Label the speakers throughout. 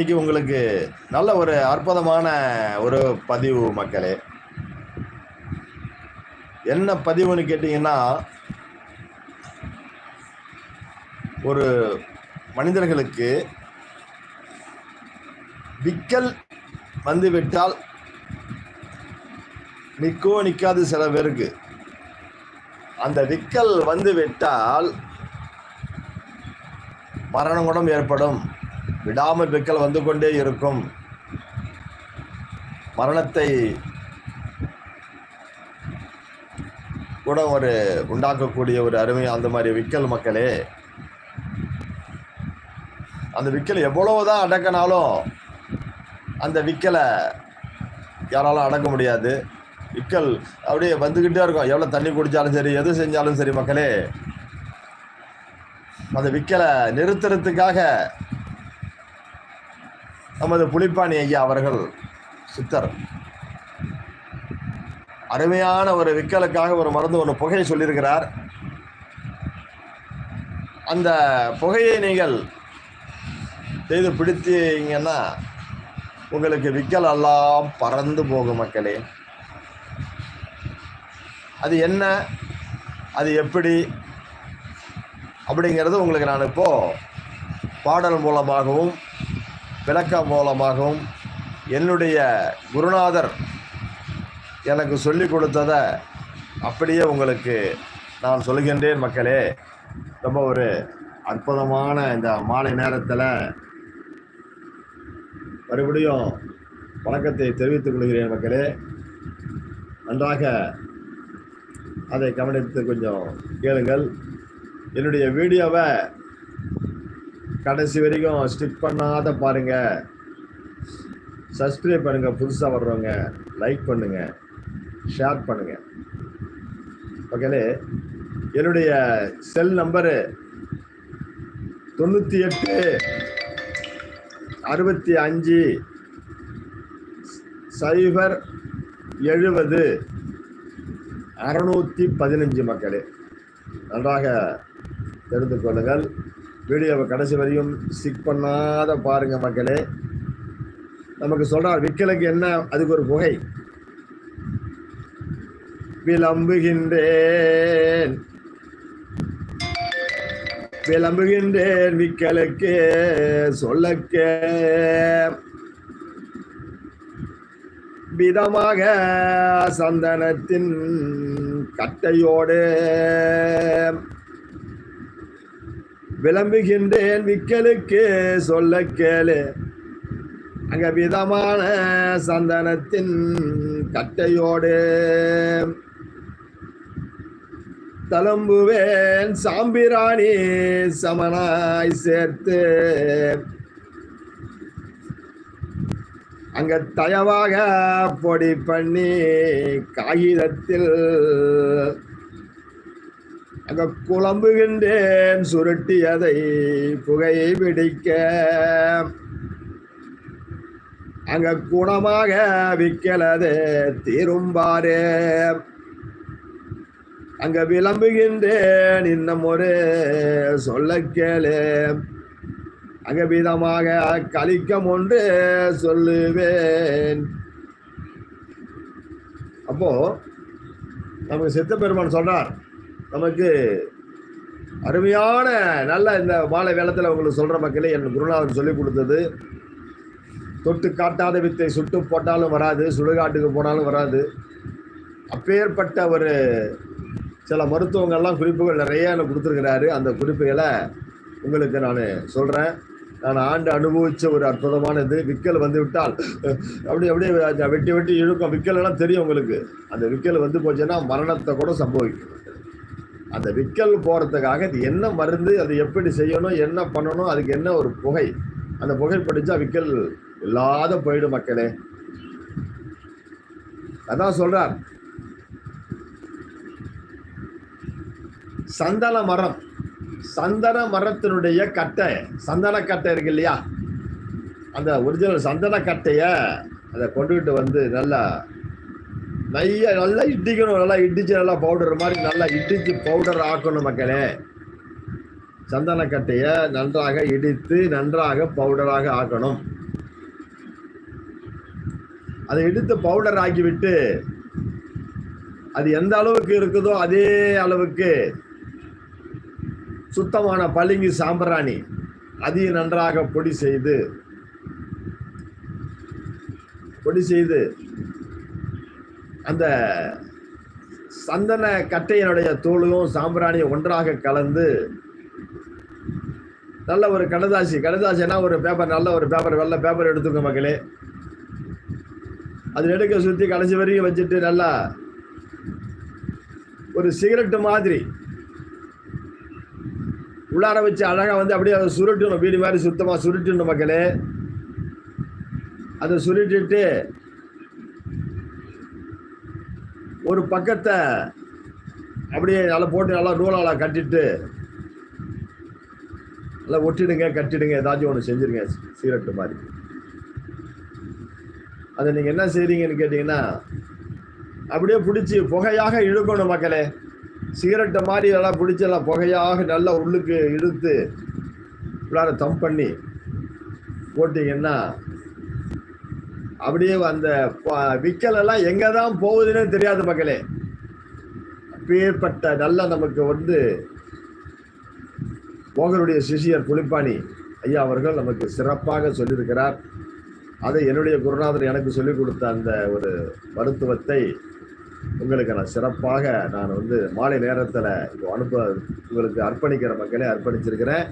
Speaker 1: இன்னைக்கு உங்களுக்கு நல்ல ஒரு அற்புதமான ஒரு பதிவு மக்களே. என்ன பதிவுன்னு கேட்டிங்கன்னா ஒரு மனிதர்களுக்கு விக்கல் வந்து விட்டால் நிற்கோ நிற்காது சில பேருக்கு. அந்த விக்கல் வந்து விட்டால் மரணம் கூட ஏற்படும். விடாமல் விக்கல் வந்து கொண்டே இருக்கும். மரணத்தை கூட ஒரு உண்டாக்கக்கூடிய ஒரு அருமை அந்த மாதிரி விக்கல் மக்களே. அந்த விக்கல் எவ்வளவுதான் அடக்கினாலும் அந்த விக்கலை யாராலும் அடக்க முடியாது. விக்கல் அப்படியே வந்துக்கிட்டே இருக்கும். எவ்வளோ தண்ணி குடித்தாலும் சரி எது செஞ்சாலும் சரி மக்களே. அந்த விக்கலை நிறுத்துறதுக்காக நமது புலிப்பாணி ஐயா அவர்கள் சித்தர். அருமையான ஒரு விக்கலுக்காக ஒரு மருந்து ஒன்று புகையை சொல்லியிருக்கிறார். அந்த புகையை நீங்கள் செய்து பிடித்தீங்கன்னா உங்களுக்கு விக்கல் எல்லாம் பறந்து போகும் மக்களே. அது என்ன? அது எப்படி? அப்படிங்கிறது உங்களுக்கு நான் இப்போ பாடல் மூலமாகவும் விளக்கம் மூலமாகவும் என்னுடைய குருநாதர் எனக்கு சொல்லி கொடுத்ததை அப்படியே உங்களுக்கு நான் சொல்கின்றேன் மக்களே. ரொம்ப ஒரு அற்புதமான இந்த மாலை நேரத்தில் மறுபடியும் வணக்கத்தை தெரிவித்துக் கொள்கிறேன் மக்களே. நன்றாக அதை கவனித்து கொஞ்சம் கேளுங்கள். என்னுடைய வீடியோவை கடைசி வரைக்கும் ஸ்டிக் பண்ணாத பாருங்க. சப்ஸ்கிரைப் பண்ணுங்க புதுசாக வர்றவங்க. லைக் பண்ணுங்க ஷேர் பண்ணுங்க. ஓகேலே என்னுடைய செல் நம்பரு தொண்ணூற்றி எட்டு அறுபத்தி அஞ்சு சைபர் எழுபது அறுநூற்றி பதினஞ்சு மக்களே. நன்றாக தெரிந்து கொள்ளுங்கள். வீடியோவை கடைசி வரையும் ஸ்டிக் பண்ணாத பாருங்க மக்களே. நமக்கு சொல்றார் விக்கலுக்கு என்ன அதுக்கு ஒரு புகை. விளம்புகின்றேன். விளம்புகின்றேன் விக்கலுக்கு சொல்லக்க. விதமாக சந்தனத்தின் கட்டையோடு. விளம்புகின்றேன் விக்கலுக்கு சொல்ல கேளு. அங்க விதமான சந்தனத்தின் கட்டையோடு தளம்புவேன் சாம்பிராணி சமனாய் சேர்த்து. அங்க தயவாக பொடி பண்ணி காகிதத்தில் அங்க குழம்புகின்றேன் சுருட்டி அதை புகையை பிடிக்க. அங்க குணமாக விக்கலதே தீரும்பாரே. அங்க விளம்புகின்றேன் இன்னும் ஒரு சொல்ல கேளு. அங்க விதமாக கலிக்கம் ஒன்று சொல்லுவேன். அப்போ நமக்கு சித்த பெருமான் சொல்றார் நமக்கு அருமையான நல்ல இந்த மாலை வேளத்தில் உங்களுக்கு சொல்கிற மக்களே என் குருநாதன் சொல்லிக் கொடுத்தது. தொட்டு காட்டாத வித்தை சுட்டு போட்டாலும் வராது சுடுகாட்டுக்கு போனாலும் வராது. அப்பேற்பட்ட ஒரு சில மருத்துவங்கள்லாம் குறிப்புகள் நிறைய எனக்கு கொடுத்துருக்கிறாரு. அந்த குறிப்புகளை உங்களுக்கு நான் சொல்கிறேன் நான் ஆண்டு அனுபவித்த ஒரு அற்புதமான இது விக்கல் வந்து விட்டால் அப்படி அப்படியே வெட்டி வெட்டி இழுக்கும். விக்கல் எல்லாம் தெரியும் உங்களுக்கு. அந்த விக்கல் வந்து போச்சுன்னா மரணத்தை கூட சம்பவிக்கும். அந்த விக்கல் போகிறதுக்காக இது என்ன மருந்து அது எப்படி செய்யணும் என்ன பண்ணணும் அதுக்கு என்ன ஒரு புகை? அந்த புகை படித்தா விக்கல் இல்லாத போயிடும் மக்களே. அதான் சொல்கிறார் சந்தன மரம். சந்தன மரத்தினுடைய கட்டை சந்தன கட்டை இருக்கு இல்லையா? அந்த ஒரிஜினல் சந்தன கட்டையை அதை கொண்டுகிட்டு வந்து நல்லா நைய நல்லா இடிக்கணும் நல்லா இடிச்சு நல்லா பவுடர் மாதிரி நல்லா இடிச்சு பவுடர் ஆக்கணும் மக்களே. சந்தனக்கட்டையை நன்றாக இடித்து நன்றாக பவுடராக ஆக்கணும். அதை எடுத்து பவுடர் ஆக்கிவிட்டு அது எந்த அளவுக்கு இருக்குதோ அதே அளவுக்கு சுத்தமான பளிங்கு சாம்பிராணி அதையும் நன்றாக பொடி செய்து பொடி செய்து அந்த சந்தன கட்டையினுடைய தோலும் சாம்பிராணியும் ஒன்றாக கலந்து நல்ல ஒரு கடதாசி கடதாசினா ஒரு பேப்பர் நல்ல ஒரு பேப்பர் வெள்ளை பேப்பர் எடுத்துக்க மக்களே. அது எடுக்க சுற்றி கடைசி வரைக்கும் வச்சுட்டு நல்லா ஒரு சிகரெட்டு மாதிரி உள்ளார வச்சு அழகாக வந்து அப்படியே அதை சுருட்டணும் வீடு மாதிரி சுத்தமாக சுருட்டணும் மக்களே. அதை சுருட்டிட்டு ஒரு பக்கத்தை அப்படியே நல்லா போட்டு நல்லா நூலால கட்டிட்டு நல்லா ஒட்டிடுங்க கட்டிடுங்க ஏதாச்சும் ஒன்று செஞ்சுருங்க சிகரெட்டு மாதிரி. அதை நீங்கள் என்ன செய்கிறீங்கன்னு கேட்டிங்கன்னா அப்படியே பிடிச்சி புகையாக இழுக்கணும் மக்களே. சிகரெட்டை மாதிரி எல்லாம் பிடிச்சி எல்லாம் புகையாக நல்லா உள்ளுக்கு இழுத்து உள்ளார தம் பண்ணி போட்டிங்கன்னா அப்படியே அந்த ப- விக்கல் எல்லாம் எங்கே தான் போகுதுன்னே தெரியாது மக்களே. அப்பேற்பட்ட நல்ல நமக்கு வந்து போகருடைய சிஷியர் புலிப்பாணி ஐயா அவர்கள் நமக்கு சிறப்பாக சொல்லியிருக்கிறார். அதை என்னுடைய குருநாதர் எனக்கு சொல்லிக் கொடுத்த அந்த ஒரு மருத்துவத்தை உங்களுக்கு நான் சிறப்பாக நான் வந்து மாலை நேரத்தில் அனுப்ப உங்களுக்கு அர்ப்பணிக்கிற மக்களே அர்ப்பணிச்சிருக்கிறேன்.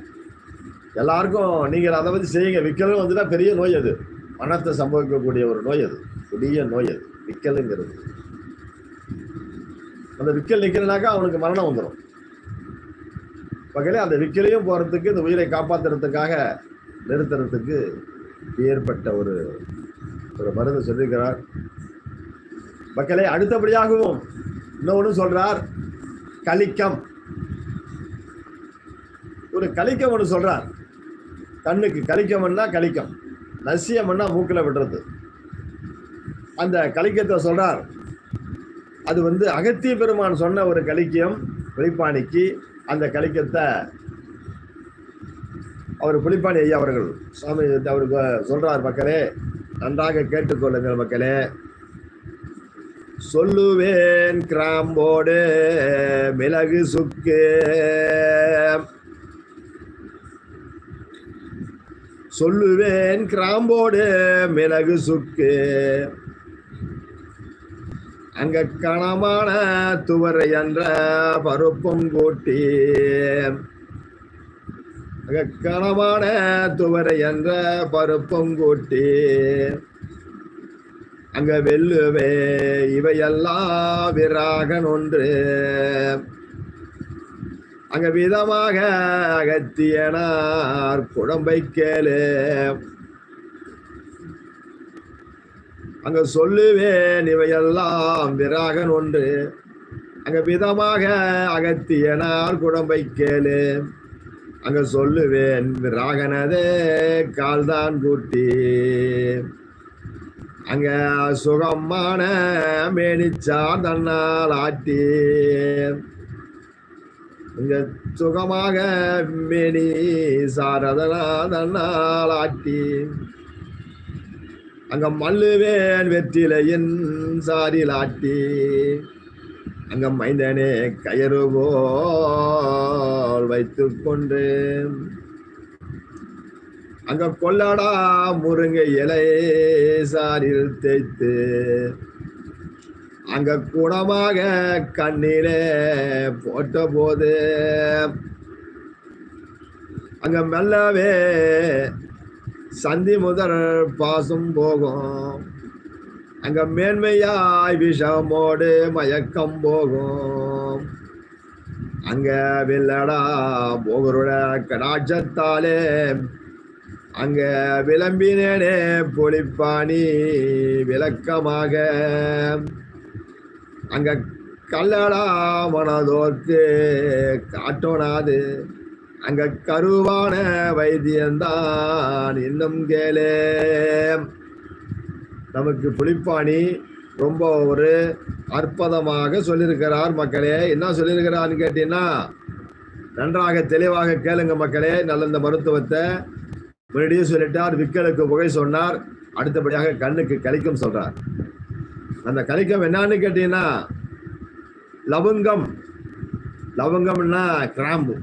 Speaker 1: எல்லாருக்கும் நீங்கள் அதை வந்து செய்யுங்க. விற்கிறது வந்து தான் பெரிய நோய் அது. மனத்தை சம்பவிக்கக்கூடிய ஒரு நோய் அது. கொடிய நோய் அது. விக்கலுங்கிறது. அந்த விக்கல் நிற்கிறனாக்கா அவனுக்கு மரணம் வந்துடும் வகையில அந்த விக்கலையும் போகிறதுக்கு இந்த உயிரை காப்பாற்றுறதுக்காக நிறுத்துறதுக்கு ஏற்பட்ட ஒரு ஒரு மருந்து சொல்லியிருக்கிறார். மக்களே அடுத்தபடியாகவும் இன்னொன்று சொல்றார். கலிக்கம். ஒரு கலிக்கம் ஒன்று சொல்றார். கண்ணுக்கு கலிக்கம்னா கலிக்கம். நசியம்னா மூக்கில் விடுறது. அந்த கலிக்கத்தை சொல்கிறார் அது வந்து அகத்திய பெருமான் சொன்ன ஒரு கலிக்கியம் வெளிப்பாணிக்கு அந்த கலிக்கத்தை அவர் புலிப்பாணி ஐயா அவர்கள் சுவாமி அவருக்கு சொல்கிறார் மக்களே நன்றாக கேட்டுக்கொள்ளுங்கள் மக்களே. சொல்லுவேன் கிராம்போடு மிளகு சுக்கு. சொல்லுவேன் கிராம்போடு மிளகு சுக்கு. அங்க கணமான துவரை என்ற பருப்பும் கூட்டி. அங்க கணமான துவரை என்ற பருப்பும் கூட்டி. அங்க வெல்லுவே இவையெல்லாம் விராகன் ஒன்று. அங்க விதமாக அகத்தியனார் குழம்பை கேளு. அங்க சொல்லுவேன் இவையெல்லாம் விராகன் ஒன்று. அங்க விதமாக அகத்தியனார் குழம்பை கேளு. அங்க சொல்லுவேன் விராகனதே கால்தான் கூட்டி. அங்க சுகமான மேனிச்சார் தன்னால் ஆட்டி. சுகமாக மெனி சாரதனா ஆட்டி. அங்க மல்லுவேன் வெற்றிலையின் சாரில் ஆட்டி. அங்க மைந்தனே கயறு போல் வைத்துக் கொண்டு. அங்க கொல்லடா முருங்கை இலை சாரில் தேய்த்து. அங்க குணமாக கண்ணிலே போட்ட போது அங்க மெல்லவே சந்தி முதல் பாசம் போகும். அங்க மேன்மையாய் விஷமோடு மயக்கம் போகும். அங்க வில்லடா போகரோட கடாட்சத்தாலே அங்க விளம்பினேனே பொலிப்பாணி விளக்கமாக. அங்க கல்லடா மனதோர்க்கு காட்டோனாது. அங்க கருவான வைத்தியந்தான் இன்னும் கேளே நமக்கு புளிப்பாணி ரொம்ப ஒரு அற்புதமாக சொல்லியிருக்கிறார் மக்களே. என்ன சொல்லியிருக்கிறான்னு கேட்டீங்கன்னா நன்றாக தெளிவாக கேளுங்க மக்களே. நல்ல இந்த மருத்துவத்தை முன்னாடியே சொல்லிட்டார் விக்கலுக்கு புகை சொன்னார் அடுத்தபடியாக கண்ணுக்கு கழிக்கும் சொல்றார். அந்த கலிக்கம் என்னான்னு கேட்டீங்கன்னா லவங்கம். லவங்கம்னா கிராம்பு.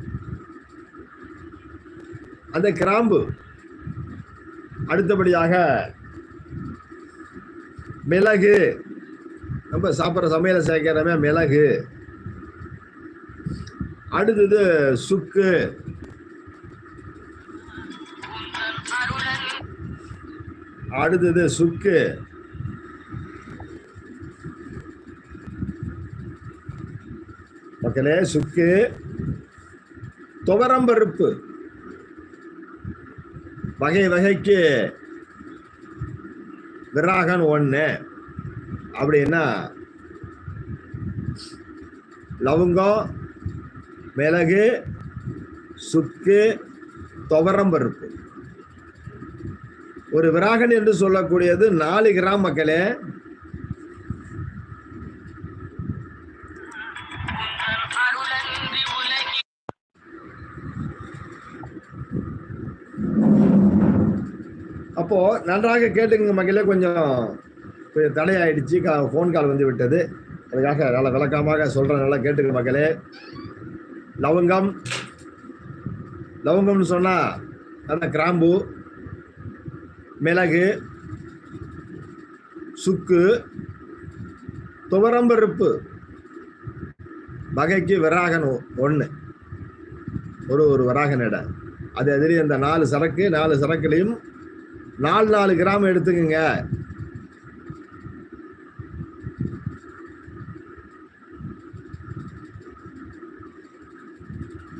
Speaker 1: அந்த கிராம்பு அடுத்தபடியாக மிளகு. நம்ம சாப்பிட்ற சமையல சேர்க்கிறமே மிளகு. அடுத்தது சுக்கு. அடுத்தது சுக்கு. மக்களே சுக்கு. துவரம்பருப்பு வகை வகைக்கு விராகன் ஒன்று அப்படின்னா லவங்கம் மிளகு சுக்கு துவரம்பருப்பு ஒரு விராகன் என்று சொல்லக்கூடியது நாலு கிராம் மக்களே நன்றாக கேட்டுங்க மக்களே கொஞ்சம் கொஞ்சம் தடையாயிடுச்சு. கா ஃபோன் கால் வந்து விட்டது. அதுக்காக நல்ல விளக்கமாக சொல்கிறேன் நல்லா கேட்டுங்க மக்களே லவங்கம். லவங்கம்னு சொன்னால் அதான் கிராம்பு மிளகு சுக்கு துவரம்பருப்பு. வகைக்கு விராகன் ஒன்று ஒரு ஒரு வராகன் இடம் அது எதிரி அந்த நாலு சரக்கு நாலு சரக்குலையும் நாலு நாலு கிராம் எடுத்துக்கங்க.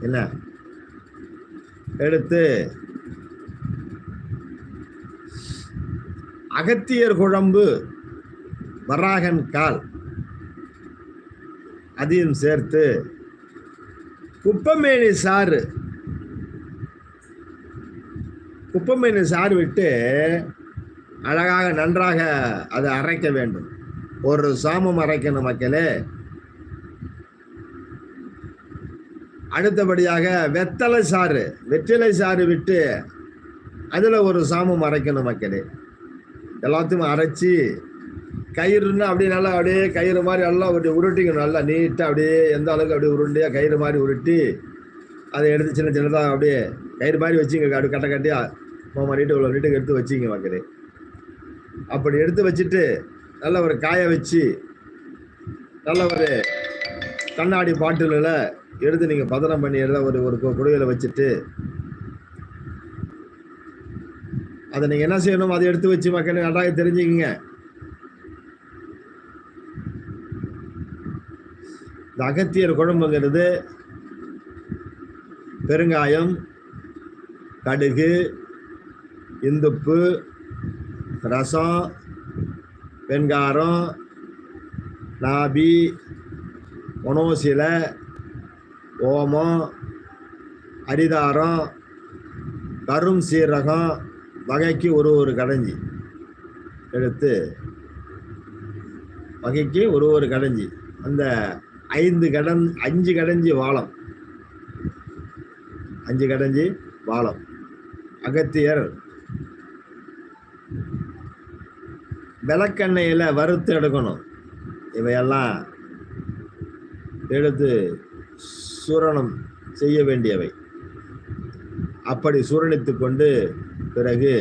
Speaker 1: என்ன? எடுத்து அகத்தியர் குழம்பு வராகன் கால் அதையும் சேர்த்து குப்பமேனி சாறு குப்பமேனி சாறு விட்டு அழகாக நன்றாக அதை அரைக்க வேண்டும். ஒரு சாமம் அரைக்கணும் மக்களே. அடுத்தபடியாக வெத்தலை சாறு வெற்றிலை சாறு விட்டு அதில் ஒரு சாமம் அரைக்கணும் மக்களே. எல்லாத்தையும் அரைச்சி கயிறுன்னா அப்படியே நல்லா அப்படியே கயிறு மாதிரி நல்லா அப்படி உருட்டிக்கணும். நல்லா நீட்டாக அப்படியே எந்த அளவுக்கு அப்படியே உருண்டியாக கயிறு மாதிரி உருட்டி அதை எடுத்து சின்ன சின்னதாக அப்படியே கயிறு மாதிரி வச்சுங்க. அப்படி கட்ட கட்டியாக மாமா நீட்டு இவ்வளோ நீட்டுக்கு எடுத்து வச்சிங்க மக்களே. அப்படி எடுத்து வச்சுட்டு நல்ல ஒரு காய வச்சு நல்ல ஒரு கண்ணாடி பாட்டிலில் எடுத்து நீங்கள் பதனம் பண்ணி எடுத்த ஒரு ஒரு குடுவையில் வச்சுட்டு அதை நீங்கள் என்ன செய்யணும்? அதை எடுத்து வச்சு மக்கள் நன்றாக தெரிஞ்சுக்கிங்க. இந்த அகத்தியர் குழம்புங்கிறது பெருங்காயம் கடுகு இந்துப்பு ரசம் வெண்காரம் நாபி மொனோசிலை ஓமம் அரிதாரம் கரும் சீரகம் வகைக்கு ஒரு ஒரு கடைஞ்சி. எடுத்து வகைக்கு ஒரு ஒரு கடைஞ்சி. அந்த ஐந்து கடன் அஞ்சு கடைஞ்சி வாழம் அஞ்சு கடைஞ்சி வாழம் அகத்தியர் விளக்கெண்ணெயில் வறுத்து எடுக்கணும். இவையெல்லாம் எடுத்து சுரணம் செய்ய வேண்டியவை. அப்படி சுரணித்து கொண்டு பிறகு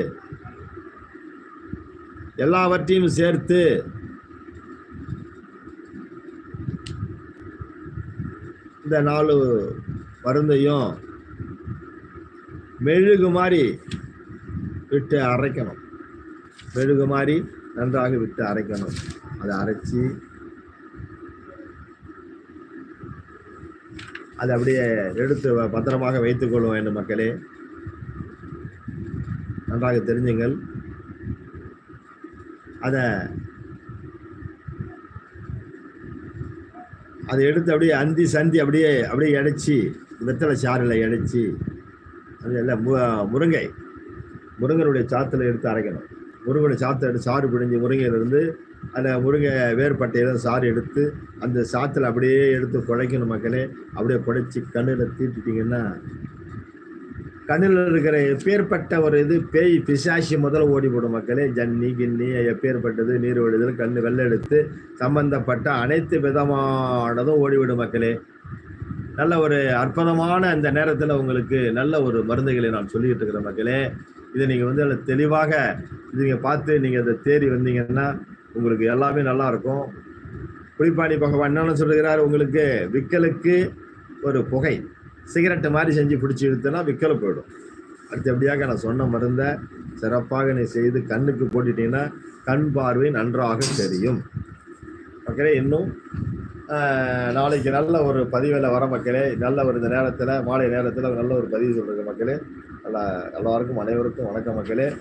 Speaker 1: எல்லாவற்றையும் சேர்த்து இந்த நாலு மருந்தையும் மெழுகு மாதிரி விட்டு அரைக்கணும். மெழுகு மாதிரி நன்றாக விட்டு அரைக்கணும். அதை அரைச்சி அதை அப்படியே எடுத்து வ- பத்திரமாக வைத்துக் கொள்ள வேண்டும் மக்களே. நன்றாக தெரிஞ்சுங்கள். அதை அதை எடுத்து அப்படியே அந்தி சந்தி அப்படியே அப்படியே இடைச்சி வெத்தலை சாறில் இடைச்சி அது எல்லாம் முருங்கை முருங்கனுடைய சாத்தில் எடுத்து அரைக்கணும். முருங்கனுடைய சாத்தை எடுத்து சாறு பிடிஞ்சி முருங்கையிலிருந்து அந்த முருங்கை வேர்பட்டையில சாறு எடுத்து அந்த சாத்தில் அப்படியே எடுத்து குழைக்கணும் மக்களே. அப்படியே குழைச்சி கண்ணில் தீட்டிட்டிங்கன்னா கண்ணில் இருக்கிற எப்பேற்பட்ட ஒரு இது பேய் பிசாசி முதல்ல ஓடிவிடும் மக்களே. ஜன்னி கின்னி எப்பேற்பட்டது நீர் வழிதல் கண் வெள்ளெடுத்து சம்பந்தப்பட்ட அனைத்து விதமானதும் ஓடிவிடும் மக்களே. நல்ல ஒரு அற்புதமான அந்த நேரத்தில் உங்களுக்கு நல்ல ஒரு மருந்துகளை நான் சொல்லிட்டு இருக்கிறேன் மக்களே. இதை நீங்கள் வந்து அதில் தெளிவாக இது நீங்கள் பார்த்து நீங்கள் அதை தேடி வந்தீங்கன்னா உங்களுக்கு எல்லாமே நல்லா இருக்கும். குளிப்பாணி பகவான் என்னென்னு சொல்கிறார் உங்களுக்கு விக்கலுக்கு ஒரு புகை. சிகரெட்டு மாதிரி செஞ்சு பிடிச்சி இழுத்துனா விக்கல் போயிடும். அடுத்தபடியாக நான் சொன்ன மருந்தை சிறப்பாக நீ செய்து கண்ணுக்கு போட்டுட்டீங்கன்னா கண் பார்வை நன்றாக தெரியும். மக்களே இன்னும் நாளைக்கு நல்ல ஒரு பதிவில் வர மக்களே நல்ல ஒரு இந்த நேரத்தில் மாலை நேரத்தில் நல்ல ஒரு பதிவு சொல்கிறேன் மக்களே. எல்லா எல்லாருக்கும் அனைவருக்கும் வணக்கம் மக்களே.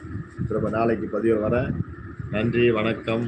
Speaker 1: திரும்ப நாளைக்கு பதிவு வரேன் நன்றி வணக்கம்.